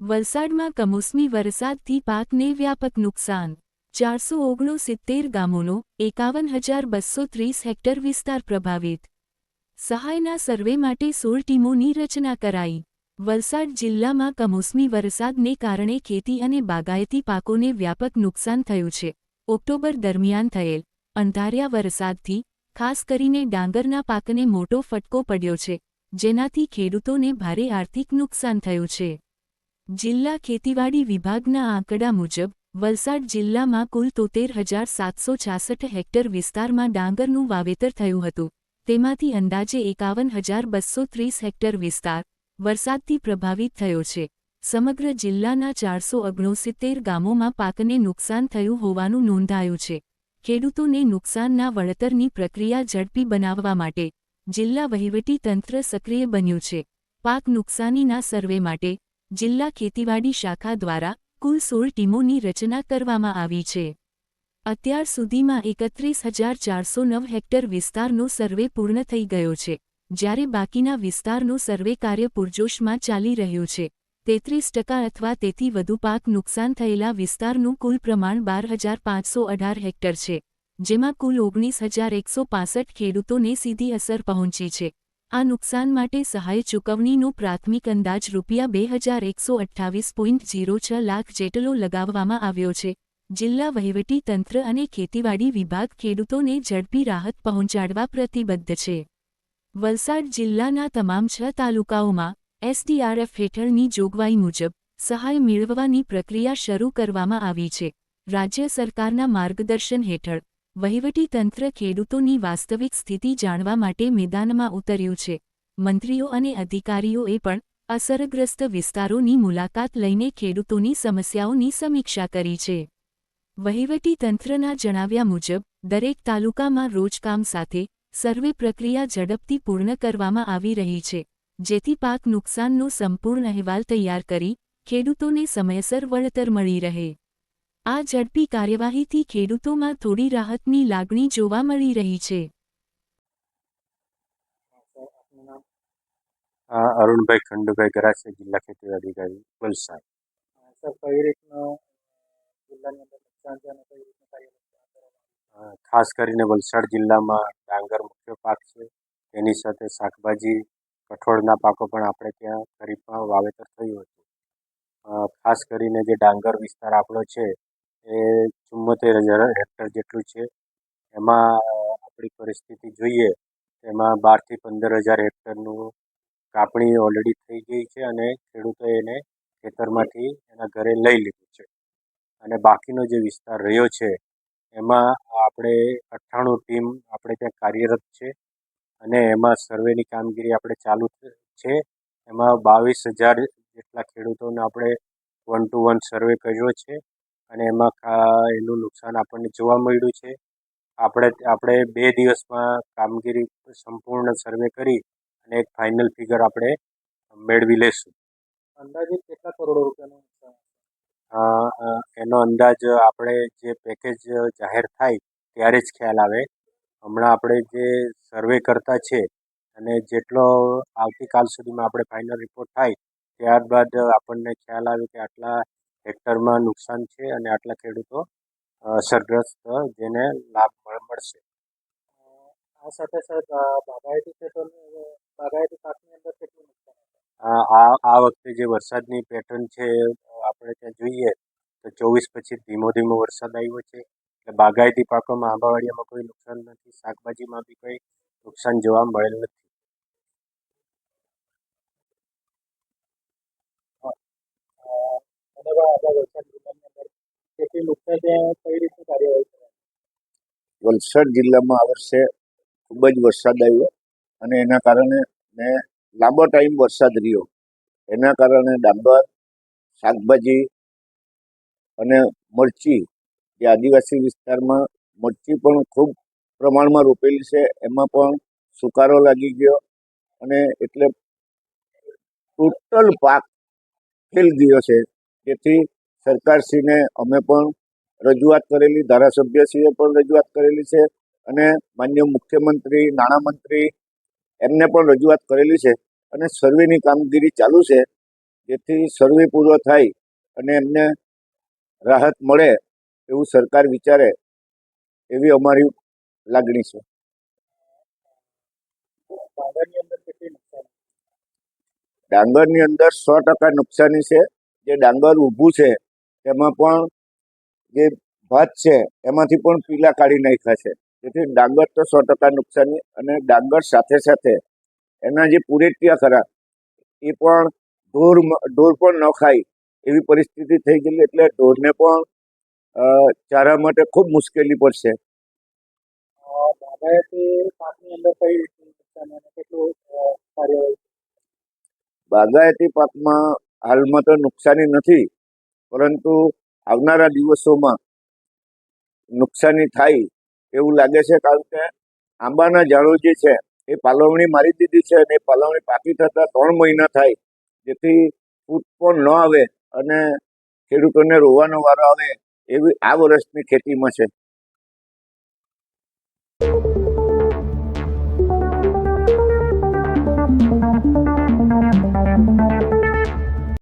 વલસાડમાં કમોસમી વરસાદથી પાકને વ્યાપક નુકસાન. ચારસો ઓગણસિત્તેર ગામોનો એકાવન હજાર બસો ત્રીસ હેક્ટર વિસ્તાર પ્રભાવિત. સહાયના સર્વે માટે સોળ ટીમોની રચના કરાઈ. વલસાડ જિલ્લામાં કમોસમી વરસાદને કારણે ખેતી અને બાગાયતી પાકોને વ્યાપક નુકસાન થયું છે. ઓક્ટોબર દરમિયાન થયેલ અંધાર્યા વરસાદથી, ખાસ કરીને ડાંગરના પાકને મોટો ફટકો પડ્યો છે. જેનાથી ખેડૂતોને ભારે આર્થિક નુકસાન થયું છે. જિલ્લા ખેતીવાડી વિભાગના આંકડા મુજબ, વલસાડ જિલ્લામાં કુલ તોતેર હજાર સાતસો છાસઠ હેક્ટર વિસ્તારમાં ડાંગરનું વાવેતર થયું હતું. તેમાંથી અંદાજે એકાવન હજાર બસો ત્રીસ હેક્ટર વિસ્તાર વરસાદથી પ્રભાવિત થયો છે. સમગ્ર જિલ્લાના ચારસો ઓગણસિત્તેર ગામોમાં પાકને નુકસાન થયું હોવાનું નોંધાયું છે. ખેડૂતોને નુકસાનના વળતરની પ્રક્રિયા ઝડપી બનાવવા માટે જિલ્લા વહીવટી તંત્ર સક્રિય બન્યું છે. પાક નુકસાનીના સર્વે માટે જિલ્લા ખેતીવાડી શાખા દ્વારા કુલ સોળ ટીમોની રચના કરવામાં આવી છે. અત્યાર સુધીમાં એકત્રીસ હજાર ચારસો નવ હેક્ટર વિસ્તારનો સર્વે પૂર્ણ થઈ ગયો છે. જ્યારે બાકીના વિસ્તારનો સર્વે કાર્ય પૂરજોશમાં ચાલી રહ્યું છે. તેત્રીસ ટકા અથવા તેથી વધુ પાક નુકસાન થયેલા વિસ્તારનું કુલ પ્રમાણ બાર હજાર પાંચસો અઢાર હેક્ટર છે. જેમાં કુલ ઓગણીસ હજાર એકસો પાસઠ ખેડૂતોને સીધી અસર પહોંચી છે. આ નુકસાન માટે સહાય ચૂકવણીનો પ્રાથમિક અંદાજ રૂપિયા બે હજાર એકસો અઠ્ઠાવીસ પોઈન્ટ જીરો છ લાખ જેટલો લગાવવામાં આવ્યો છે. જિલ્લા વહીવટી તંત્ર અને ખેતીવાડી વિભાગ ખેડૂતોને ઝડપી રાહત પહોંચાડવા પ્રતિબદ્ધ છે. વલસાડ જિલ્લાના તમામ છ તાલુકાઓમાં એસડીઆરએફ હેઠળની જોગવાઈ મુજબ સહાય મેળવવાની પ્રક્રિયા શરૂ કરવામાં આવી છે. રાજ્ય સરકારના માર્ગદર્શન હેઠળ વહીવટીતંત્ર ખેડૂતોની વાસ્તવિક સ્થિતિ જાણવા માટે મેદાનમાં ઉતર્યું છે. મંત્રીઓ અને અધિકારીઓએ પણ અસરગ્રસ્ત વિસ્તારોની મુલાકાત લઈને ખેડૂતોની સમસ્યાઓની સમીક્ષા કરી છે. વહીવટીતંત્રના જણાવ્યા મુજબ, દરેક તાલુકામાં રોજકામ સાથે સર્વે પ્રક્રિયા ઝડપથી પૂર્ણ કરવામાં આવી રહી છે, જેથી પાક નુકસાનનો સંપૂર્ણ અહેવાલ તૈયાર કરી ખેડૂતોને સમયસર વળતર મળી રહે. આ ઝડપી કાર્યવાહીથી ખેડૂતોમાં થોડી રાહતની લાગણી જોવા મળી રહી છે. અરુણભાઈ ખંડુભાઈ ગરાસિયા જિલ્લા ખેતી અધિકારી વલસાડ. સર કઈ રીતનું જિલ્લાની અંદર નુકસાન છે અને કઈ રીતનું કાર્ય ખાસ કરીને વલસાડ જિલ્લામાં ડાંગર મુખ્ય પાક છે. તેની સાથે શાકભાજી કઠોળના પાકો પણ આપણે ત્યાં ખરીફમાં વાવેતર થયું હતું. ખાસ કરીને જે ડાંગર વિસ્તાર આપણો છે એ ચુમ્મોતેર હજાર હેક્ટર જેટલું છે. એમાં આપણી પરિસ્થિતિ જોઈએ એમાં બારથી પંદર હજાર હેક્ટરનું કાપણી ઓલરેડી થઈ ગઈ છે અને ખેડૂતોએ એને ખેતરમાંથી એના ઘરે લઈ લીધું છે. અને બાકીનો જે વિસ્તાર રહ્યો છે, એમાં આપણે અઠ્ઠાણું ટીમ આપણે ત્યાં કાર્યરત છે અને એમાં સર્વેની કામગીરી આપણે ચાલુ છે એમાં બાવીસ હજાર જેટલા ખેડૂતોને આપણે વન ટુ વન સર્વે કર્યો છે. અને એમાં એનું નુકસાન આપણને જોવા મળ્યું છે. આપણે આપણે બે દિવસમાં કામગીરી સંપૂર્ણ સર્વે કરી અને એક ફાઇનલ ફિગર આપણે મેળવી લેશું. અંદાજિત કેટલા કરોડો રૂપિયાનું એનો અંદાજ આપણે જે પેકેજ જાહેર થાય ત્યારે જ ખ્યાલ આવે. હમણાં આપણે જે સર્વે કરતા છે અને જેટલો આવતીકાલ સુધીમાં આપણે ફાઇનલ રિપોર્ટ થાય ત્યારબાદ આપણને ખ્યાલ આવે કે આટલા હેક્ટરમાં નુકસાન છે અને આટલા ખેડૂતો અસરગ્રસ્ત જેને લાભ મળશે. આ સાથે સાથે બાગાયતી બાગાયતી પાકની અંદર કેટલું નુકસાન આ આ વખતે જે વરસાદની પેટર્ન છે આપણે ત્યાં જોઈએ તો ચોવીસ પછી ધીમો ધીમો વરસાદ આવ્યો છે. એટલે બાગાયતી પાકોમાં આંબાવાડિયામાં કોઈ નુકસાન નથી શાકભાજીમાં બી કોઈ નુકસાન જોવા મળેલ નથી અને બા- આપણા વલસાડ જિલ્લાની અંદર વલસાડ જિલ્લામાં આ વર્ષે ખૂબ જ વરસાદ આવ્યો અને એના કારણે ને લાંબો ટાઈમ વરસાદ રહ્યો. એના કારણે ડાંબર, શાકભાજી અને મરચી, જે આદિવાસી વિસ્તારમાં મરચી પણ ખૂબ પ્રમાણમાં રોપેલી છે, એમાં પણ સુકારો લાગી ગયો અને એટલે ટોટલ પાક ફેલ ગયો છે. તેથી સરકારશ્રીને અમે પણ રજૂઆત કરેલી ધારાસભ્યશ્રીએ પણ રજૂઆત કરેલી છે અને માન્ય મુખ્યમંત્રી નાણામંત્રી એમને પણ રજૂઆત કરેલી છે અને સર્વેની કામગીરી ચાલુ છે. જેથી સર્વે પૂરો થાય અને એમને રાહત મળે એવું સરકાર વિચારે એવી અમારી લાગણી છે. ડાંગરની અંદર સો ટકા નુકસાની છે. જે ડાંગર ઊભું છે એમાં પણ જે ભાત છે એમાંથી પણ પીલા કાઢી નાખ્યા છે. તેથી ડાંગર તો સો ટકા નુકસાની અને ડાંગર સાથે સાથે એના જે પુરેટિયા ખરા એ પણ ઢોર ઢોર પણ ન ખાય એવી પરિસ્થિતિ થઈ ગયેલી એટલે ઢોરને પણ ચારા માટે ખૂબ મુશ્કેલી પડશે. બાગાયતી પાકમાં હાલમાં તો નુકસાની નથી. પરંતુ આવનારા દિવસોમાં નુકસાની થાય એવું લાગે છે કારણ કે આંબાના ઝાડો જે છે, એ પાલવણી મારી દીધી છે અને એ પાલવણી પાકી થતાં ત્રણ મહિના થાય, જેથી ફૂટ પણ ન આવે અને ખેડૂતોને રોવાનો વારો આવે એવી આ વર્ષની ખેતીમાં છે